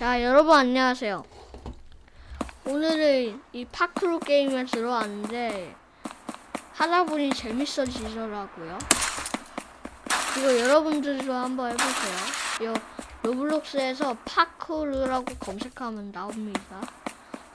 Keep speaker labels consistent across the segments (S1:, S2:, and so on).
S1: 자, 여러분 안녕하세요. 오늘은 이 파크로 게임에 들어왔는데 하다 보니 재밌어지더라고요. 이거 여러분들도 한번 해보세요. 요 로블록스에서 파크루라고 검색하면 나옵니다.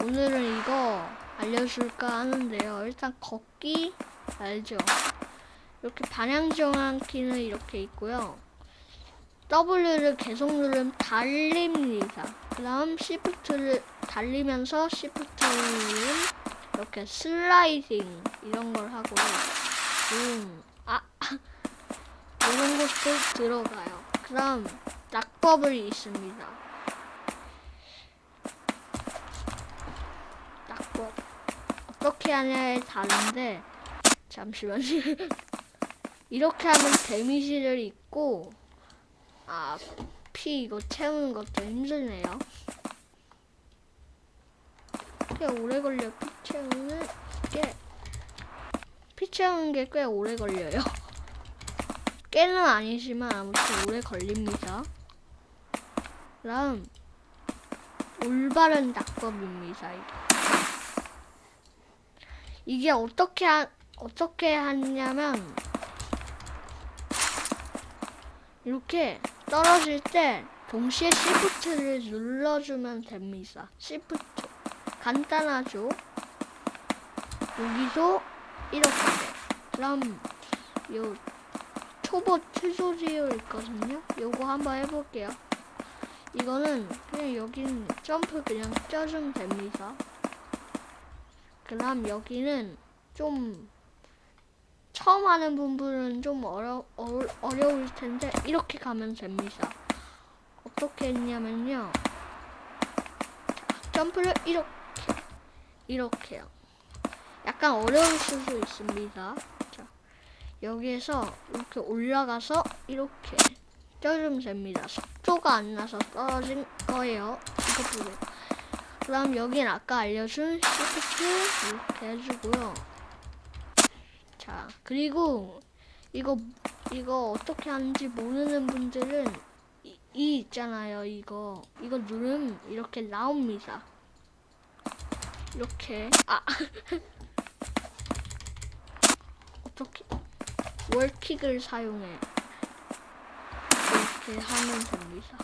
S1: 오늘은 이거 알려줄까 하는데요. 일단 걷기 알죠? 이렇게 방향 정한 키는 이렇게 있고요. W를 계속 누르면 달립니다. 그 다음 Shift를 달리면서 Shift를 누르면 이렇게 슬라이딩 이런 걸 하고 음, 아 이런 것도 들어가요. 그 다음 낙법이 있습니다. 낙법 어떻게 하냐에 다른데 잠시만요. 이렇게 하면 데미지를 입고 아, 피 이거 채우는 것도 힘드네요. 꽤 오래 걸려, 피 채우는 게. 피 채우는 게 꽤 오래 걸려요. 꽤는 아니지만 아무튼 오래 걸립니다. 다음, 올바른 낙법입니다, 이게. 이게 어떻게 하, 어떻게 하냐면, 이렇게 떨어질 때 동시에 시프트를 눌러주면 됩니다. 시프트. 간단하죠? 여기서 이렇게. 그럼 요 초보 튜토리얼 있거든요. 요거 한번 해볼게요. 이거는 그냥 여기는 점프 그냥 쪄주면 됩니다. 그럼 여기는 좀 처음 하는 분들은 좀 어려, 어, 어려울 텐데 이렇게 가면 됩니다. 어떻게 했냐면요. 자, 점프를 이렇게 이렇게요. 약간 어려울 수도 있습니다. 자, 여기에서 이렇게 올라가서 이렇게 쪄주면 됩니다. 속도가 안 나서 떨어진 거예요. 이거 보세요. 그 다음 여긴 아까 알려준 시프트 이렇게 해주고요. 자, 그리고 이거 이거 어떻게 하는지 모르는 분들은 이, 이 있잖아요. 이거 이거 누르면 이렇게 나옵니다. 이렇게 아 어떻게 월킥을 사용해 이렇게 하면 됩니다.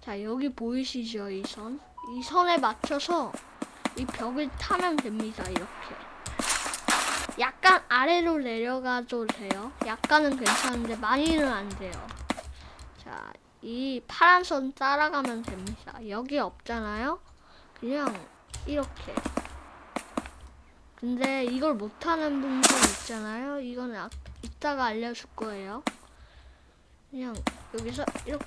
S1: 자, 여기 보이시죠? 이 선. 이 선에 맞춰서 이 벽을 타면 됩니다. 이렇게. 약간 아래로 내려가도 돼요. 약간은 괜찮은데 많이는 안 돼요. 자, 이 파란 선 따라가면 됩니다. 여기 없잖아요? 그냥 이렇게. 근데 이걸 못하는 분들 있잖아요? 이건 아, 이따가 알려줄 거예요. 그냥 여기서 이렇게.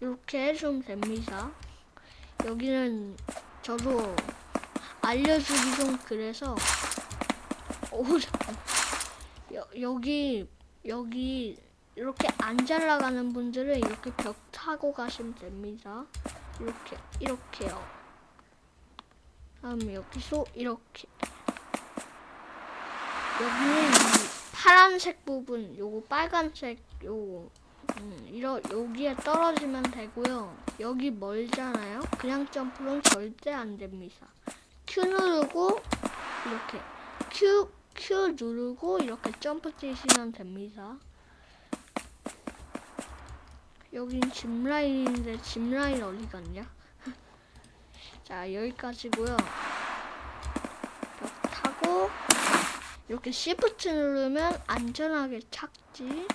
S1: 이렇게 해주면 됩니다. 여기는 저도 알려주기 좀 그래서 오 잠깐 여, 여기 여기 이렇게 안 잘 나가는 분들은 이렇게 벽 타고 가시면 됩니다. 이렇게 이렇게요. 다음 여기서 이렇게 여기는 이 파란색 부분 요거 빨간색 요거 음, 이러 여기에 떨어지면 되고요. 여기 멀잖아요. 그냥 점프는 절대 안 됩니다. Q 누르고 이렇게 Q Q 누르고 이렇게 점프 뛰시면 됩니다. 여긴 짚라인인데 짚라인 어디 갔냐? 자 여기까지고요. 벽 타고 이렇게 Shift 누르면 안전하게 착지.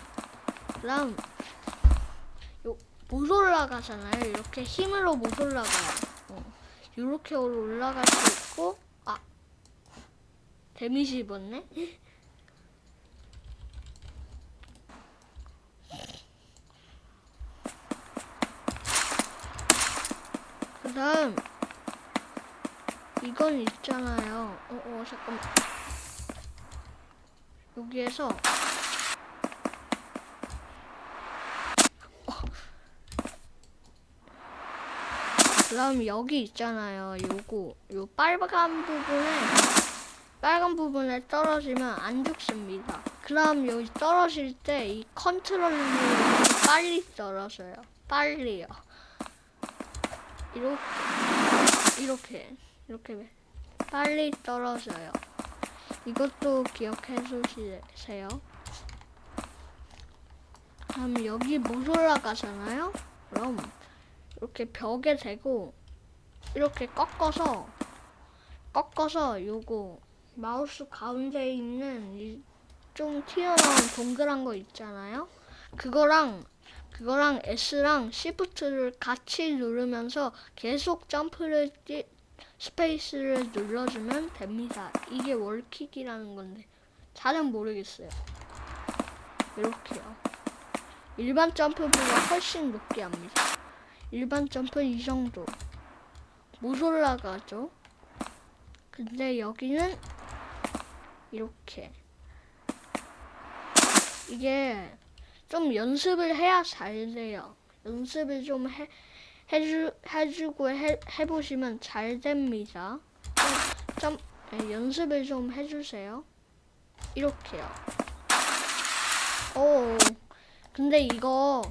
S1: 그다음 요, 못 올라가잖아요. 이렇게 힘으로 못 올라가요. 어. 이렇게 올라갈 수 있고 아 데미지 입었네. 그다음 이건 있잖아요. 어, 어 잠깐만. 여기에서 그 다음 여기 있잖아요. 요거 요 빨간 부분에 빨간 부분에 떨어지면 안 죽습니다. 그 다음 여기 떨어질 때 이 컨트롤 누르고 빨리 떨어져요. 빨리요. 이렇게 이렇게 이렇게 빨리 떨어져요. 이것도 기억해 주세요. 그럼 여기 못 올라가잖아요? 그럼 이렇게 벽에 대고 이렇게 꺾어서 꺾어서 요거 마우스 가운데 있는 이좀 튀어나온 동그란 거 있잖아요? 그거랑 그거랑 S랑 Shift를 같이 누르면서 계속 점프를 뛰, 스페이스를 눌러주면 됩니다. 이게 월킥이라는 건데 잘은 모르겠어요. 이렇게요. 일반 점프보다 훨씬 높게 합니다. 일반 점프 이 정도. 못 올라가죠. 근데 여기는 이렇게. 이게 좀 연습을 해야 잘 돼요. 연습을 좀 해, 해주, 해주고 해, 해보시면 잘 됩니다. 좀, 좀 예, 연습을 좀 해주세요. 이렇게요. 오, 근데 이거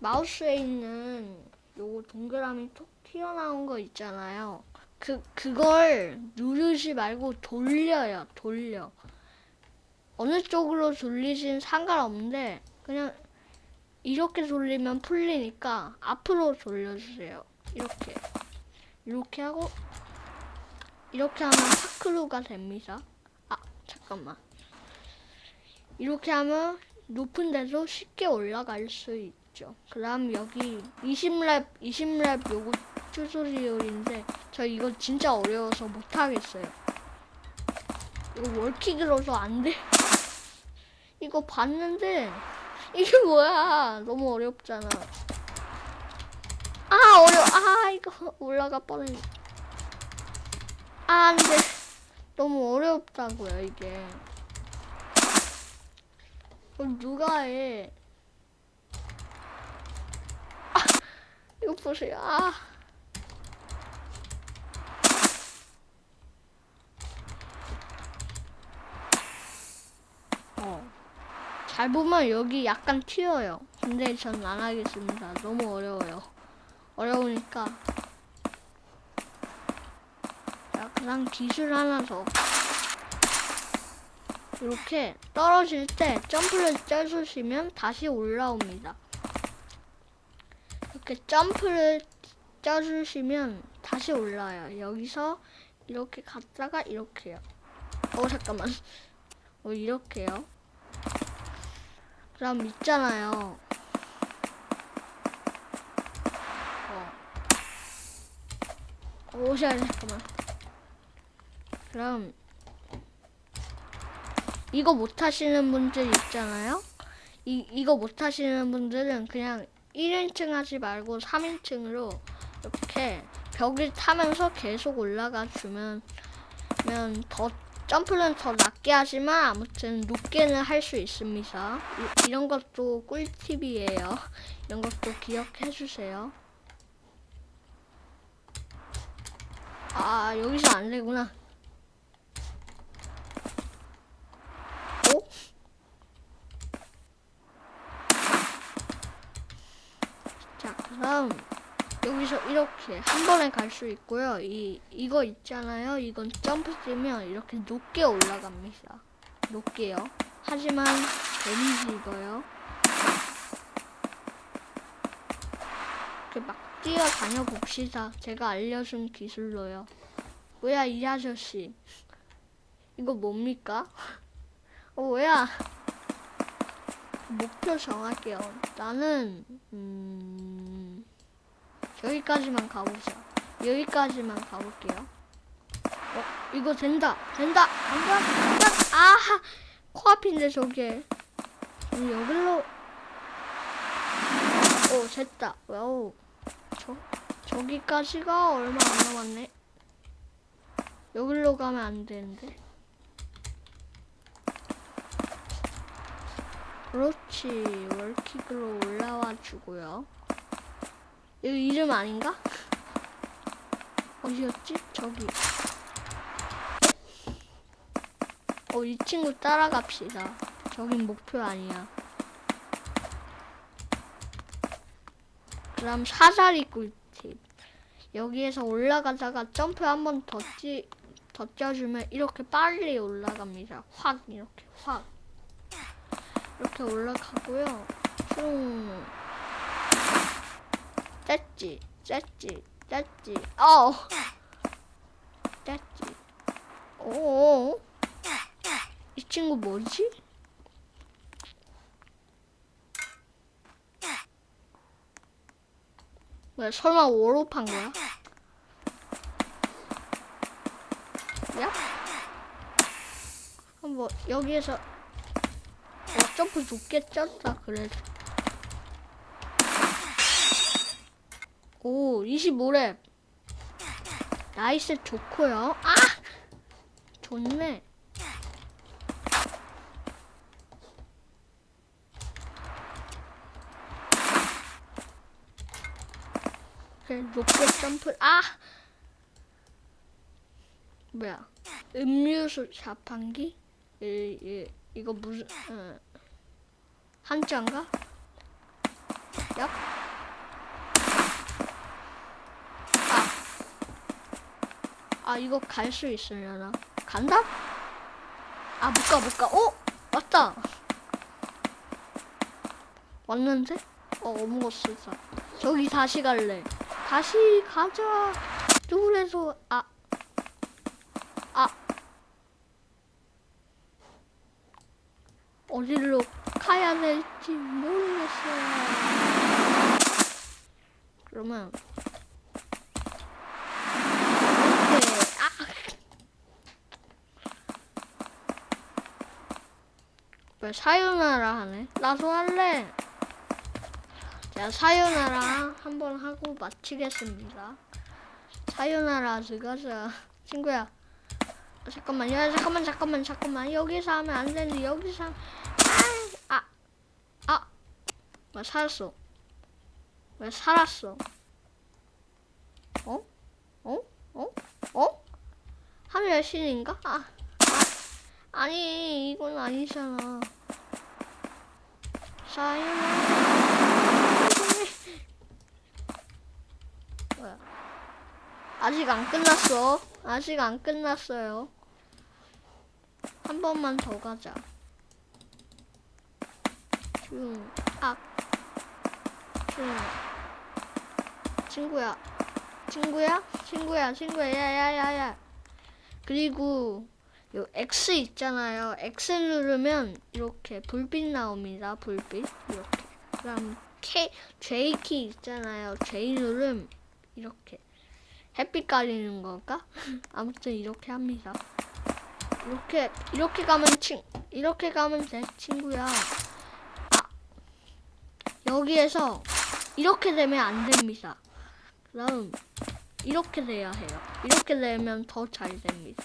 S1: 마우스에 있는 요거 동그라미 톡 튀어나온 거 있잖아요. 그, 그걸 누르지 말고 돌려요, 돌려. 어느 쪽으로 돌리진 상관없는데, 그냥 이렇게 돌리면 풀리니까 앞으로 돌려주세요. 이렇게. 이렇게 하고, 이렇게 하면 파크루가 됩니다. 아, 잠깐만. 이렇게 하면 높은 데서 쉽게 올라갈 수 있죠. 그 다음 여기 20랩, 20랩 요거 튜토리얼인데, 저 이거 진짜 어려워서 못하겠어요. 이거 월킥으로서 안 돼. 이거 봤는데, 이게 뭐야. 너무 어렵잖아. 아, 어려워. 아, 이거 올라가 뻔했네. 아, 안 돼. 너무 어렵다고요, 이게. 누가 해? 이거 보세요. 아. 어. 잘 보면 여기 약간 튀어요. 근데 전 안 하겠습니다. 너무 어려워요. 어려우니까. 자, 그다음 기술 하나 더. 이렇게 떨어질 때 점프를 짜주시면 다시 올라옵니다. 이렇게 점프를 짜주시면 다시 올라와요. 여기서 이렇게 갔다가 이렇게요. 어 잠깐만. 어 이렇게요. 그럼 있잖아요. 어. 오셔야 돼, 잠깐만. 그럼 이거 못 하시는 분들 있잖아요. 이 이거 못 하시는 분들은 그냥 1인칭 하지 말고 3인칭으로 이렇게 벽을 타면서 계속 올라가 주면 면더 점프는 더 낮게 하지만 아무튼 높게는 할 수 있습니다. 이, 이런 것도 꿀팁이에요. 이런 것도 기억해 주세요. 아 여기서 안 되구나. 오? 자 그럼 여기서 이렇게 한 번에 갈 수 있고요. 이 이거 있잖아요. 이건 점프 뛰면 이렇게 높게 올라갑니다. 높게요. 하지만 데미지 입어요. 이렇게 막 뛰어다녀 봅시다. 제가 알려준 기술로요. 뭐야 이 아저씨? 이거 뭡니까? 어 뭐야? 목표 정할게요. 나는 음. 여기까지만 가보자. 여기까지만 가볼게요. 어, 이거 된다. 된다. 된다. 된다. 아하. 코앞인데 저게. 여기로. 오, 됐다. 와우. 저, 저기까지가 얼마 안 남았네. 여기로 가면 안 되는데. 그렇지. 월킥으로 올라와 주고요. 이거 이름 아닌가? 어디였지? 저기. 어, 이 친구 따라갑시다. 저긴 목표 아니야. 그다음 사다리 꿀팁. 여기에서 올라가다가 점프 한 번 더 찌, 더 쪄주면 이렇게 빨리 올라갑니다. 확 이렇게 확 이렇게 올라가고요. 슝 쨌지 쨌지 쨌지 어 쨌지 오. 이 친구 뭐지? 왜 설마 워롭한 거야? 야? 한번 여기에서 어, 점프 좋게 쪘다 그래도 오 25렙 나이스 좋고요. 아! 좋네. 그래 로켓 점프 아! 뭐야? 음료수 자판기? 이, 이, 이거 무슨 어, 한자인가? 얍 아. 아 이거 갈 수 있으려나 간다? 아 못 가 못가 어? 왔다 왔는데? 어 어묵었어 저기 다시 갈래 다시 가자 뚜레소 아 아. 어디로 가야 될지 모르겠어요. 그러면 이렇게 아. 왜 사요나라 하네? 나도 할래. 자, 사요나라 한번 하고 마치겠습니다. 사요나라 들어가자. 친구야. 아, 잠깐만, 야, 잠깐만, 잠깐만, 잠깐만. 여기서 하면 안 되는데, 여기서 하면. 아, 아, 아. 왜 살았어? 왜 살았어? 어? 어? 어? 어? 하늘 여신인가? 아, 아. 아니, 이건 아니잖아. 사요나라. 뭐야? 아직 안 끝났어. 아직 안 끝났어요. 한 번만 더 가자. 중, 악, 중. 친구야. 친구야? 친구야, 친구야. 야, 야, 야, 야. 그리고, 요 X 있잖아요. X 누르면 이렇게 불빛 나옵니다. 불빛. 이렇게. 그럼 K, J 키 있잖아요. J 누르면 이렇게. 햇빛 가리는 건가? 아무튼 이렇게 합니다. 이렇게 이렇게 가면 친 이렇게 가면 돼 친구야. 아 여기에서 이렇게 되면 안 됩니다. 그럼 이렇게 돼야 해요. 이렇게 되면 더 잘 됩니다.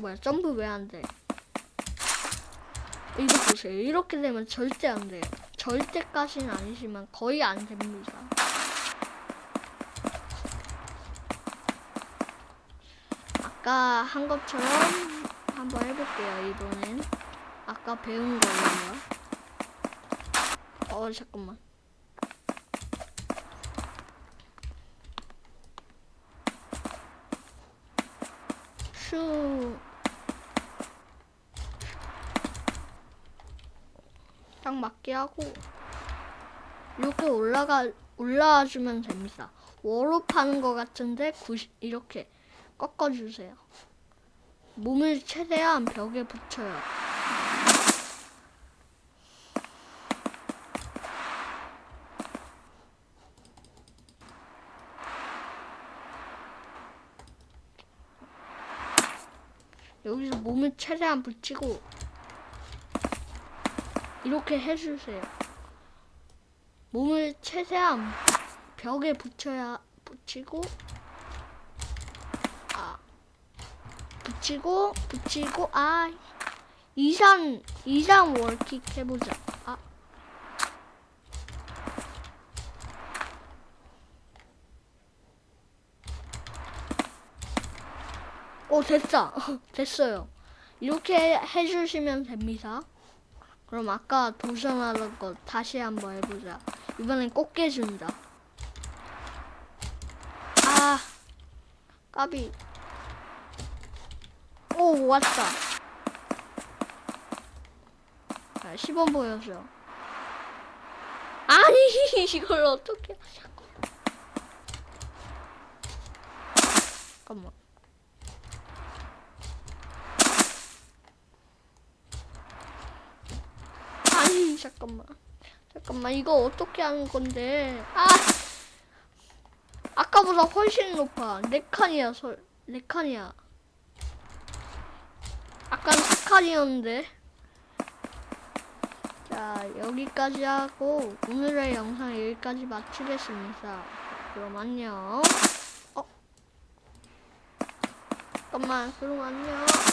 S1: 뭐야 점프 왜 안 돼? 이거 보세요. 이렇게 되면 절대 안 돼요. 절대까지는 아니지만 거의 안 됩니다. 아까 한 것처럼 한번 해볼게요 이번엔 아까 배운 거예요 어 잠깐만 딱 맞게 하고 이렇게 올라가 올라와 주면 됩니다. 워롭 하는 것 같은데 90 이렇게 꺾어 주세요. 몸을 최대한 벽에 붙여요. 여기서 몸을 최대한 붙이고 이렇게 해주세요. 몸을 최대한 벽에 붙여야 붙이고 아 붙이고 붙이고 아 이상 이상 월킥 해보자. 아 오, 됐다. 됐어요. 이렇게 해주시면 됩니다. 그럼 아까 도전하던 거 다시 한번 해보자. 이번엔 꼭 깨준다. 아, 까비. 오, 왔다. 아, 10원 보여줘. 아니, 이걸 어떻게. 잠깐만. 아니, 잠깐만. 잠깐만, 이거 어떻게 하는 건데. 아! 아까보다 훨씬 높아. 네 칸이야, 설. 네 칸이야. 아까 세 칸이었는데. 자, 여기까지 하고, 오늘의 영상 여기까지 마치겠습니다. 그럼 안녕. 어? 잠깐만, 그럼 안녕.